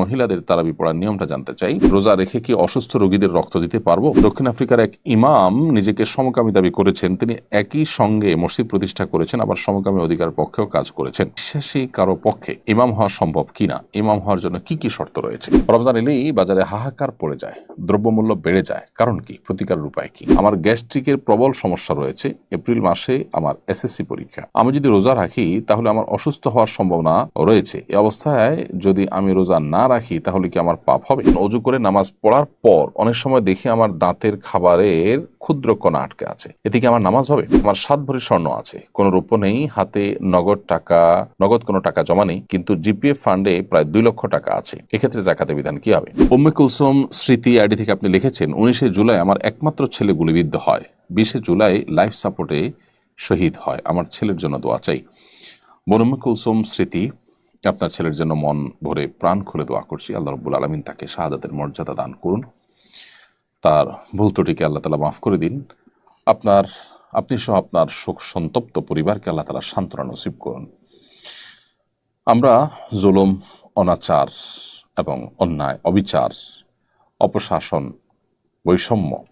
মহিলাদের তারাবি পড়ার নিয়মটা জানতে চাই। রোজা রেখে কি অসুস্থ রোগীদের রক্ত দিতে পারব? দক্ষিণ আফ্রিকার এক ইমাম নিজেকে সমকামী দাবি করেছেন। তিনি একই সঙ্গে মসজিদ প্রতিষ্ঠা করেছেন, আবার সমকামী অধিকার পক্ষেও কাজ করেছেন। বিশ্বাসী কারও পক্ষে ইমাম হওয়া সম্ভব কিনা ইমাম হওয়ার জন্য কি কি শর্ত রয়েছে? রমজান এলেই বাজারে হাহাকার পড়ে যায়, দ্রব্যমূল্য বেড়ে যায়। কারণ কি? প্রতিকারের উপায় কি? আমার গ্যাস্ট্রিকের প্রবল সমস্যা রয়েছে। এপ্রিল মাসে আমার এসএসসি পরীক্ষা। আমি যদি রোজা রাখি, তাহলে আমার অসুস্থ হওয়ার সম্ভাবনা রয়েছে। এ অবস্থায় যদি আমি রোজা না রাখি, তাহলে কি আমার পাপ হবে? অজু করে নামাজ পড়ার পর অনেক সময় দেখি আমার দাঁতের খাবারের ক্ষুদ্র কণা আটকে আছে। এতে কি আমার নামাজ হবে? আমার সাত ভরি স্বর্ণ আছে। কোনো রূপ নেই, হাতে নগদ টাকা, নগদ কোনো টাকা জমা নেই, কিন্তু জিপিএফ ফান্ডে প্রায় দুই লক্ষ টাকা আছে। এক্ষেত্রে জাকাতের বিধান কি হবে? উম্মে কুলসুম স্মৃতি আইডি থেকে আপনি লিখেছেন, উনিশে জুলাই আমার একমাত্র ছেলে গুলিবিদ্ধ হয়। বিশে জুলাই লাইফ সাপোর্টে শহীদ হয়। আমার ছেলের জন্য দোয়া চাই। বনম্মে কুলসুম স্মৃতি আপনার ছেলের জন্য মন ভরে প্রাণ খুলে দোয়া করছি। আল্লাহ রব্বুল আলমিন তাকে শাহাদাতের মর্যাদা দান করুন। তার ভুল ত্রুটিকে আল্লাহ তালা মাফ করে দিন। আপনার, আপনি সহ আপনার শোক সন্তপ্ত পরিবারকে আল্লাহ তালা সান্ত্বনা নসিব করুন। আমরা জুলুম, অনাচার এবং অন্যায়, অবিচার, অপশাসন, বৈষম্য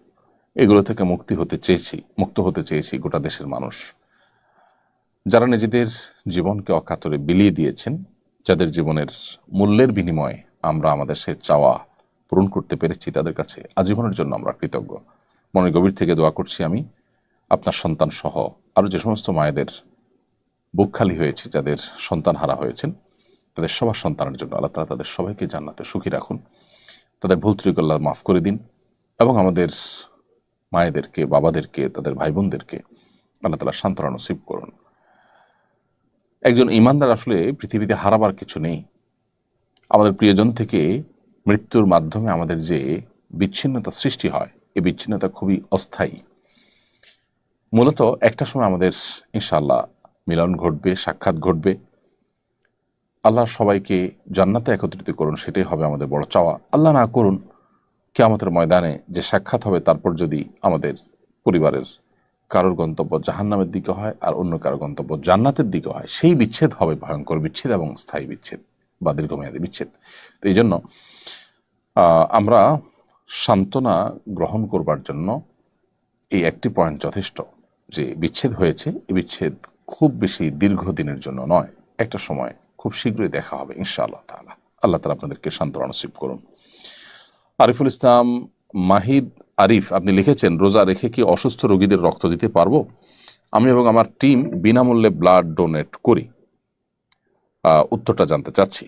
এগুলো থেকে মুক্তি হতে চেয়েছি, মুক্ত হতে চেয়েছি গোটা দেশের মানুষ। যারা নিজেদের জীবনকে অকাতরে বিলিয়ে দিয়েছেন যাদের জীবনের মূল্যের বিনিময়ে আমরা আমাদের সে চাওয়া পূরণ করতে পেরেছি, তাদের কাছে আজীবনের জন্য আমরা কৃতজ্ঞ। মনে গভীর থেকে দোয়া করছি আমি আপনার সন্তান সহ আরও যে সমস্ত মায়েদের বুক খালি হয়েছে, যাদের সন্তান হারা হয়েছেন, তাদের সবার সন্তানের জন্য আল্লাহ তালা তাদের সবাইকে জান্নাতে সুখী রাখুন। তাদের ভুল ত্রুটি আল্লাহ মাফ করে দিন এবং আমাদের মায়েদেরকে, বাবাদেরকে, তাদের ভাই বোনদেরকে আল্লাহ তালা সান্ত্বনা নসিব করুন। একজন ইমানদার আসলে পৃথিবীতে হারাবার কিছু নেই। আমাদের প্রিয়জন থেকে মৃত্যুর মাধ্যমে আমাদের যে বিচ্ছিন্নতা সৃষ্টি হয়, এই বিচ্ছিন্নতা খুবই অস্থায়ী। মূলত একটা সময় আমাদের ইনশাল্লাহ মিলন ঘটবে, সাক্ষাৎ ঘটবে। আল্লাহ সবাইকে জান্নাতে একত্রিত করুন, সেটাই হবে আমাদের বড় চাওয়া। আল্লাহ না করুন কে আমাদের ময়দানে যে সাক্ষাৎ হবে, তারপর যদি আমাদের পরিবারের কারোর গন্তব্য জাহান্নামের দিকে হয় আর অন্য কারোর গন্তব্য জান্নাতের দিকে হয়। সেই বিচ্ছেদ হবে ভয়ঙ্কর বিচ্ছেদ এবং স্থায়ী বিচ্ছেদ বা দীর্ঘমেয়াদী বিচ্ছেদ। তো এই জন্য আমরা সান্ত্বনা গ্রহণ করবার জন্য এই একটি পয়েন্ট যথেষ্ট যে বিচ্ছেদ হয়েছে। এই বিচ্ছেদ খুব বেশি দীর্ঘদিনের জন্য নয়। একটা সময় খুব শীঘ্রই দেখা হবে ইনশাআল্লাহ তাআলা। আল্লাহ তালা আপনাদেরকে সান্ত্বনা নসিব করুন। আরিফুল ইসলাম মাহিদ আরিফ, আপনি লিখেছেন, রোজা রেখে কি অসুস্থ রোগীদের রক্ত দিতে পারব? আমি এবং আমার টিম বিনামূল্যে ব্লাড ডোনেট করি। উত্তরটা জানতে চাচ্ছি।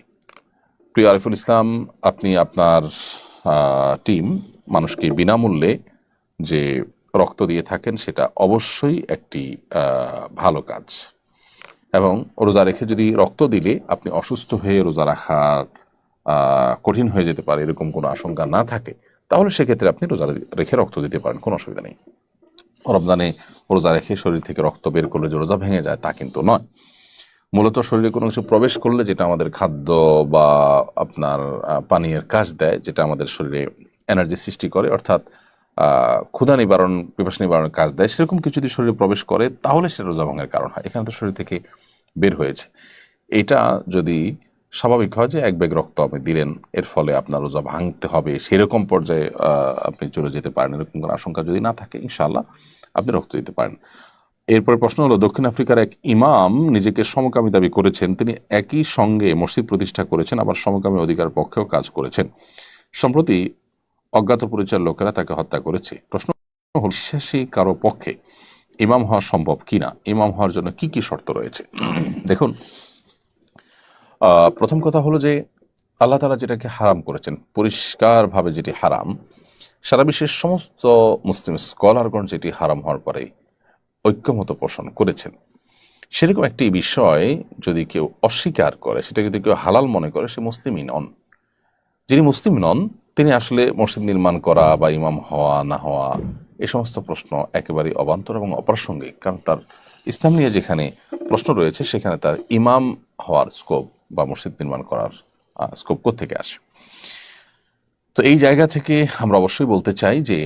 প্রিয় আরিফুল ইসলাম, আপনি আপনার টিম মানুষকে বিনামূল্যে যে রক্ত দিয়ে থাকেন, সেটা অবশ্যই একটি ভালো কাজ। এবং রোজা রেখে যদি রক্ত দিলে আপনি অসুস্থ হয়ে রোজা রাখার কঠিন হয়ে যেতে পারে, এরকম কোনো আশঙ্কা না থাকে তাহলে সেক্ষেত্রে আপনি রোজা রেখে রক্ত দিতে পারেন, কোনো অসুবিধা নেই। রমজানে রোজা রেখে শরীর থেকে রক্ত বের করলে যে রোজা ভেঙে যায়, তা কিন্তু নয়। মূলত শরীরে কোনো কিছু প্রবেশ করলে যেটা আমাদের খাদ্য বা আপনার পানীয়ের কাজ দেয়, যেটা আমাদের শরীরে এনার্জি সৃষ্টি করে, অর্থাৎ ক্ষুধা নিবারণ, পিপাসা নিবারণের কাজ দেয়, সেরকম কিছু যদি শরীরে প্রবেশ করে, তাহলে সেটা রোজা ভাঙের কারণ হয়। এখানে তো শরীর থেকে বের হয়েছে। এটা যদি স্বাভাবিক হয় যে এক ব্যাগ রক্ত আপনি দিলেন, এর ফলে আপনার রোজা ভাঙতে হবে, সেরকম পর্যায়ে আপনি চলে যেতে পারেন, এরকম কোনো আশঙ্কা যদি না থাকে, ইনশাআল্লাহ আপনি রক্ত দিতে পারেন। এরপরে প্রশ্ন হলো, দক্ষিণ আফ্রিকার এক ইমাম নিজেকে সমকামী দাবি করেছেন, তিনি একই সঙ্গে মসজিদ প্রতিষ্ঠা করেছেন, আবার সমকামী অধিকার পক্ষেও কাজ করেছেন। সম্প্রতি অজ্ঞাত পরিচয়ের লোকেরা তাকে হত্যা করেছে। প্রশ্ন হল, বিশ্বাসী কারও পক্ষে ইমাম হওয়া সম্ভব কিনা? ইমাম হওয়ার জন্য কি কি শর্ত রয়েছে? দেখুন প্রথম কথা হলো যে আল্লাহ তালা যেটাকে হারাম করেছেন, পরিষ্কারভাবে যেটি হারাম, সারা বিশ্বের সমস্ত মুসলিম স্কলারগণ যেটি হারাম হওয়ার পরে ঐক্যমত পোষণ করেছেন। সেরকম একটি বিষয় যদি কেউ অস্বীকার করে সেটা যদি কেউ হালাল মনে করে, সে মুসলিমই নন। যিনি মুসলিম নন, তিনি আসলে মসজিদ নির্মাণ করা বা ইমাম হওয়া, না হওয়া, এ সমস্ত প্রশ্ন একেবারেই অবান্তর এবং অপ্রাসঙ্গিক। কারণ তার ইসলাম নিয়ে যেখানে প্রশ্ন রয়েছে, সেখানে তার ইমাম হওয়ার স্কোপ বা মসজিদ নির্মাণ করার স্কোপ থেকে আসে? তো এই জায়গা থেকে আমরা অবশ্যই বলতে চাই যে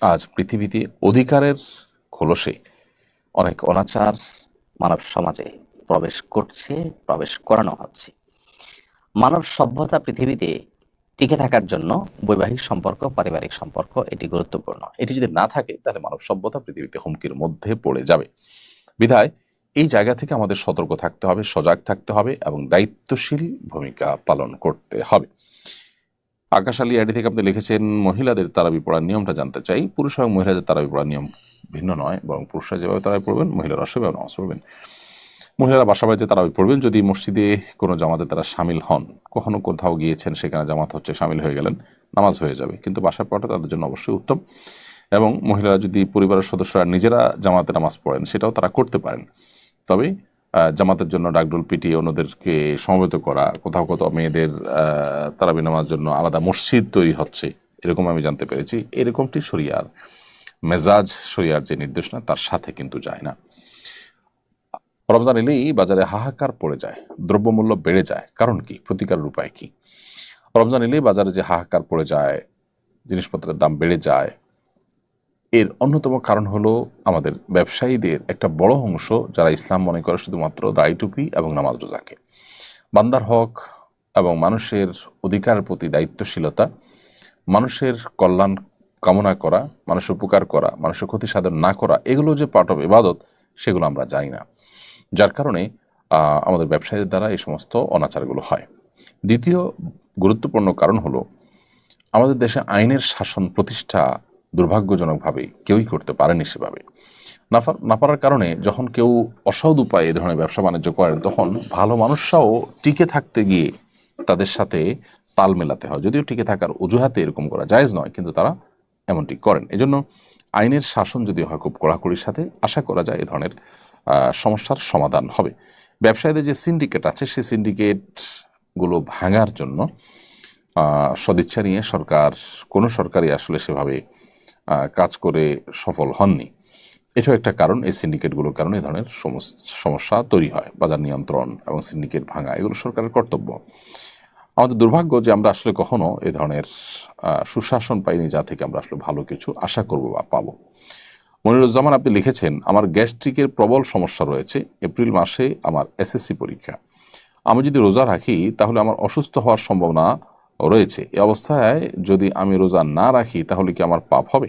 আজ পৃথিবীতে অধিকারের খোলসে অনেক অনাচার মানব সমাজে প্রবেশ করছে, প্রবেশ করানো হচ্ছে। মানব সভ্যতা পৃথিবীতে টিকে থাকার জন্য বৈবাহিক সম্পর্ক, পারিবারিক সম্পর্ক, এটি গুরুত্বপূর্ণ। এটি যদি না থাকে, তাহলে মানব সভ্যতা পৃথিবীতে হুমকির মধ্যে পড়ে যাবে। বিধায় এই জায়গা থেকে আমাদের সতর্ক থাকতে হবে, সজাগ থাকতে হবে এবং দায়িত্বশীল ভূমিকা পালন করতে হবে। আকাশ আলী আইডি থেকে আপনি লিখেছেন, মহিলাদের তারাবি পড়ার নিয়মটা জানতে চাই। পুরুষ এবং মহিলাদের তারাবি পড়ার নিয়ম ভিন্ন নয়, বরং পুরুষরা যেভাবে তারাবি পড়বেন, মহিলারা সেভাবে নামাজ পড়বেন। মহিলারা বাসা বাড়িতে তারাবি পড়বেন, যদি মসজিদে কোনো জামাতে তারা সামিল হন। কখনো কোথাও গিয়েছেন, সেখানে জামাত হচ্ছে সামিল হয়ে গেলেন, নামাজ হয়ে যাবে। কিন্তু বাসায় পড়াটা তাদের জন্য অবশ্যই উত্তম। এবং মহিলারা যদি পরিবারের সদস্যরা নিজেরা জামাতে নামাজ পড়েন, সেটাও তারা করতে পারেন। তবে জামাতের জন্য ডাকডোল পিটিয়ে অন্যদেরকে সমবেত করা, কোথাও কোথাও মেয়েদের তারাবি নামার জন্য আলাদা মসজিদ তৈরি হচ্ছে, এরকম আমি জানতে পেরেছি। এরকমটি শরিয়ার মেজাজ, শরিয়ার যে নির্দেশনা, তার সাথে কিন্তু যায় না। রমজান এলেই বাজারে হাহাকার পড়ে যায়, দ্রব্যমূল্য বেড়ে যায়। কারণ কি? প্রতিকারের উপায় কি? রমজান এলেই বাজারে যে হাহাকার পড়ে যায়, জিনিসপত্রের দাম বেড়ে যায় এর অন্যতম কারণ হলো আমাদের ব্যবসায়ীদের একটা বড় অংশ যারা ইসলাম মনে করে শুধুমাত্র দাড়ি টুপি এবং নামাজ রোজাকে। বান্দার হক এবং মানুষের অধিকারের প্রতি দায়িত্বশীলতা, মানুষের কল্যাণ কামনা করা, মানুষের উপকার করা, মানুষের ক্ষতি সাধন না করা, এগুলো যে পার্ট অফ ইবাদত, সেগুলো আমরা জানি না। যার কারণে আমাদের ব্যবসায়ীদের দ্বারা এই সমস্ত অনাচারগুলো হয়। দ্বিতীয় গুরুত্বপূর্ণ কারণ হলো, আমাদের দেশে আইনের শাসন প্রতিষ্ঠা দুর্ভাগ্যজনকভাবে কেউই করতে পারেনি সেভাবে। না না পারার কারণে যখন কেউ অসৎ উপায়ে এ ধরনের ব্যবসা বাণিজ্য করেন, তখন ভালো মানুষরাও টিকে থাকতে গিয়ে তাদের সাথে তাল মেলাতে হয়। যদিও টিকে থাকার অজুহাতে এরকম করা জায়েজ নয়, কিন্তু তারা এমনটি করেন। এজন্য আইনের শাসন যদি হয় খুব কড়াকড়ির সাথে, আশা করা যায় এ ধরনের সমস্যার সমাধান হবে। ব্যবসায়ীদের যে সিন্ডিকেট আছে, সেই সিন্ডিকেটগুলো ভাঙার জন্য সদিচ্ছা নিয়ে সরকার কোনো সরকারই আসলে সেভাবে কাজ করে সফল হননি। এটাও একটা কারণ, এই সিন্ডিকেটগুলোর কারণে এই ধরনের সমস- সমস্যা তৈরি হয়, বাজার নিয়ন্ত্রণ এবং সিন্ডিকেট ভাঙা, এগুলো সরকারের কর্তব্য। আমাদের দুর্ভাগ্য যে আমরা আসলে কখনো এ ধরনের সুশাসন পাইনি যা থেকে আমরা আসলে ভালো কিছু আশা করব বা পাবো। মনিরুজ্জামান, আপনি লিখেছেন, আমার গ্যাস্ট্রিকের প্রবল সমস্যা রয়েছে, এপ্রিল মাসে আমার এসএসসি পরীক্ষা। আমি যদি রোজা রাখি, তাহলে আমার অসুস্থ হওয়ার সম্ভাবনা রয়েছে। এই অবস্থায় যদি আমি রোজা না রাখি, তাহলে কি আমার পাপ হবে?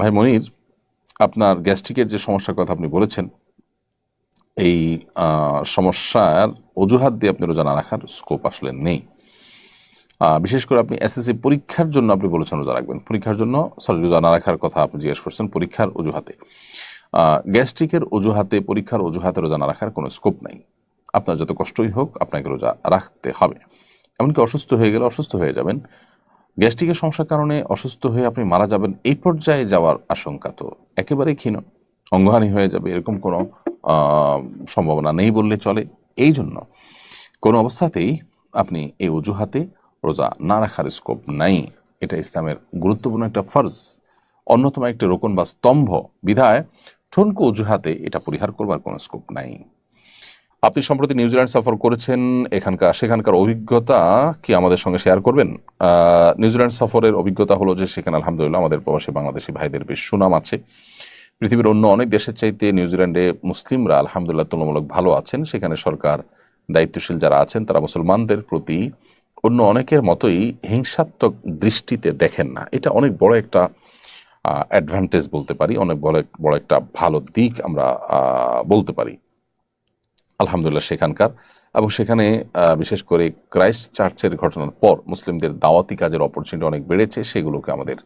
ভাই মনির, আপনার গ্যাস্ট্রিকের যে সমস্যার কথা আপনি বলেছেন, এই সমস্যার অজুহাত দিয়ে আপনি রোজা না রাখার স্কোপ আসলে নেই। বিশেষ করে আপনি এসএসসি পরীক্ষার জন্য আপনি বলেছেন রোজা রাখবেন। পরীক্ষার জন্য সরি রোজা না রাখার কথা আপনি জিজ্ঞেস করছেন পরীক্ষার অজুহাতে। গ্যাস্ট্রিকের অজুহাতে, পরীক্ষার অজুহাতে রোজা না রাখার কোনো স্কোপ নেই। আপনার যত কষ্টই হোক, আপনাকে রোজা রাখতে হবে। এমনকি অসুস্থ হয়ে গেলে অসুস্থ হয়ে যাবেন। গ্যাস্ট্রিকের সমস্যার কারণে অসুস্থ হয়ে আপনি মারা যাবেন, এই পর্যায়ে যাওয়ার আশঙ্কা তো একেবারেই ক্ষীণ। অঙ্গহানি হয়ে যাবে, এরকম কোনো সম্ভাবনা নেই বললে চলে। এই জন্য কোনো অবস্থাতেই আপনি এই অজুহাতে রোজা না রাখার স্কোপ নাই। এটা ইসলামের গুরুত্বপূর্ণ একটা ফর্জ অন্যতম একটা রোকন বা স্তম্ভ বিধায় ঠনকো অজুহাতে এটা পরিহার করবার কোনো স্কোপ নাই। আপনি সম্প্রতি নিউজিল্যান্ড সফর করেছেন, এখানকার, সেখানকার অভিজ্ঞতা কি আমাদের সঙ্গে শেয়ার করবেন? নিউজিল্যান্ড সফরের অভিজ্ঞতা হলো যে সেখানে আলহামদুলিল্লাহ আমাদের প্রবাসী বাংলাদেশি ভাইদের বেশ সুনাম আছে। পৃথিবীর অন্য অনেক দেশের চাইতে নিউজিল্যান্ডে মুসলিমরা আলহামদুলিল্লাহ তুলনামূলক ভালো আছেন। সেখানে সরকার দায়িত্বশীল যারা আছেন, তারা মুসলমানদের প্রতি অন্য অনেকের মতোই হিংসাত্মক দৃষ্টিতে দেখেন না। এটা অনেক বড় একটা অ্যাডভান্টেজ বলতে পারি, অনেক বড় বড় একটা ভালো দিক আমরা বলতে পারি। আলহামদুলিল্লাহ সেখানকার। এবং সেখানে বিশেষ করে ক্রাইস্ট চার্চের ঘটনার পর মুসলিমদের দাওয়াতি কাজের অপরচুনিটি অনেক বেড়েছে, সেগুলোকে আমাদের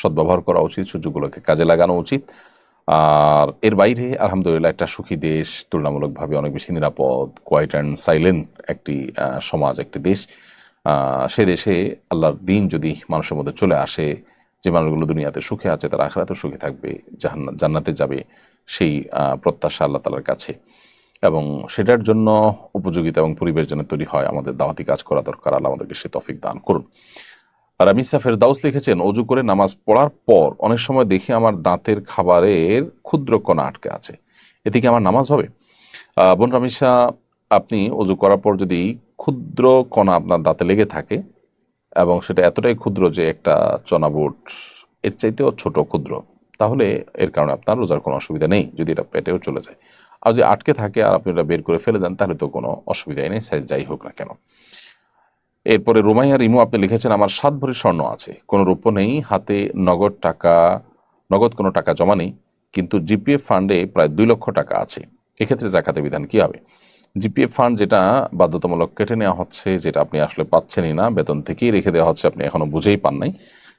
সদ্ব্যবহার করা উচিত, সুযোগগুলোকে কাজে লাগানো উচিত। আর এর বাইরে আলহামদুলিল্লাহ একটা সুখী দেশ, তুলনামূলকভাবে অনেক বেশি নিরাপদ কোয়াইট অ্যান্ড সাইলেন্ট একটি সমাজ, একটি দেশ। সে দেশে আল্লাহর দিন যদি মানুষের মধ্যে চলে আসে, যে মানুষগুলো দুনিয়াতে সুখে আছে, তারা আখরাতেও সুখে থাকবে জান্নাতে যাবে, সেই প্রত্যাশা আল্লাহ তালার কাছে। এবং সেটার জন্য উপযোগিতা এবং পরিবেশ যেন তৈরি হয়, আমাদের দাওয়াতি কাজ করা দরকার, আল্লাহ আমাদেরকে সে তফিক দান করুন। আর রামিসা ফেরদাউস লিখেছেন, অজু করে নামাজ পড়ার পর অনেক সময় দেখি আমার দাঁতের খাবারের ক্ষুদ্র কণা আটকে আছে। এতে কি আমার নামাজ হবে? বোন রামিসা, আপনি অজু করার পর যদি ক্ষুদ্র কণা আপনার দাঁতে লেগে থাকে এবং সেটা এতটাই ক্ষুদ্র যে একটা চনাবুট, এর চাইতেও ছোট ক্ষুদ্র, তাহলে এর কারণে আপনার রোজার কোনো অসুবিধা নেই, যদি এটা পেটেও চলে যায়। আর যদি আটকে থাকে আর আপনি ওটা বের করে ফেলে দেন, তাহলে তো কোনো অসুবিধাই নেই সাইজ যাই হোক না কেন। এরপরে রুমাইয়া রিমু আপনি লিখেছেন, আমার সাত ভরি স্বর্ণ আছে, কোনো রূপ নেই, হাতে নগদ টাকা, নগদ কোনো টাকা জমা নেই, কিন্তু জিপিএফ ফান্ডে প্রায় দুই লক্ষ টাকা আছে। এক্ষেত্রে জাকাতের বিধান কি হবে? জিপিএফ ফান্ড যেটা বাধ্যতামূলক কেটে নেওয়া হচ্ছে, যেটা আপনি আসলে পাচ্ছেনই না, বেতন থেকেই রেখে দেওয়া হচ্ছে, আপনি এখনও বুঝেই পান নাই।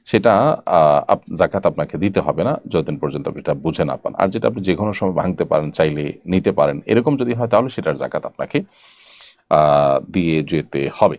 সেটা জাকাত আপনাকে দিতে হবে না যতদিন পর্যন্ত আপনি এটা বুঝে না পান। আর যেটা আপনি যে কোনো সময় ভাঙতে পারেন, চাইলে নিতে পারেন, এরকম যদি হয় তাহলে সেটার জাকাত আপনাকে দিয়ে যেতে হবে।